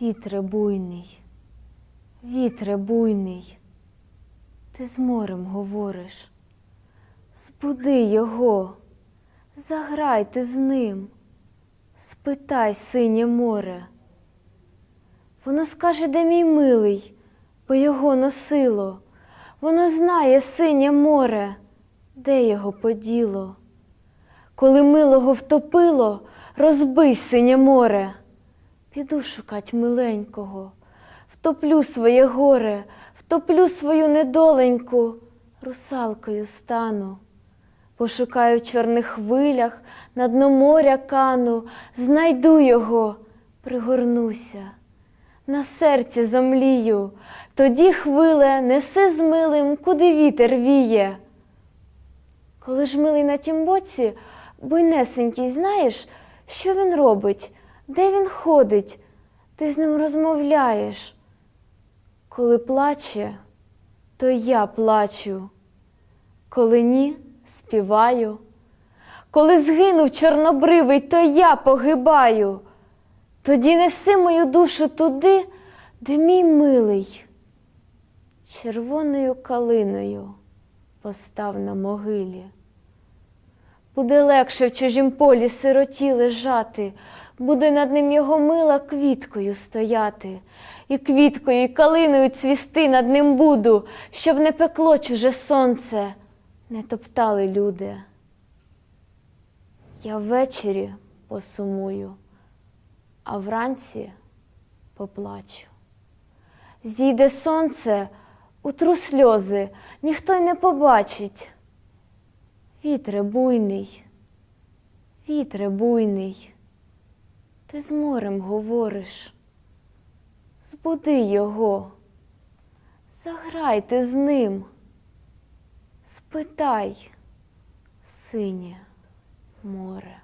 Вітре буйний, вітре буйний, ти з морем говориш. Збуди його, заграй ти з ним, спитай, синє море. Воно скаже, де мій милий, бо його носило. Воно знає синє море, де його поділо. Коли милого втопило, розбий синє море. Піду шукать миленького, втоплю своє горе, втоплю свою недоленьку, русалкою стану. Пошукаю в чорних хвилях, на дно моря кану, знайду його, пригорнуся, на серці замлію, тоді хвиле неси з милим, куди вітер віє. Коли ж милий на тім боці, буйнесенький, знаєш, що він робить, де він ходить, ти з ним розмовляєш. Коли плаче, то я плачу, коли ні, співаю. Коли згинув чорнобривий, то я погибаю. Тоді неси мою душу туди, де мій милий. Червоною калиною постав на могилі. Буде легше в чужім полі сироті лежати, буде над ним його мила квіткою стояти, і квіткою, і калиною цвісти над ним буду, щоб не пекло чуже сонце, не топтали люди. Я ввечері посумую, а вранці поплачу. Зійде сонце, утру сльози, ніхто й не побачить. Вітре буйний, вітре буйний, ти з морем говориш. Збуди його, заграй ти з ним, спитай, синє море.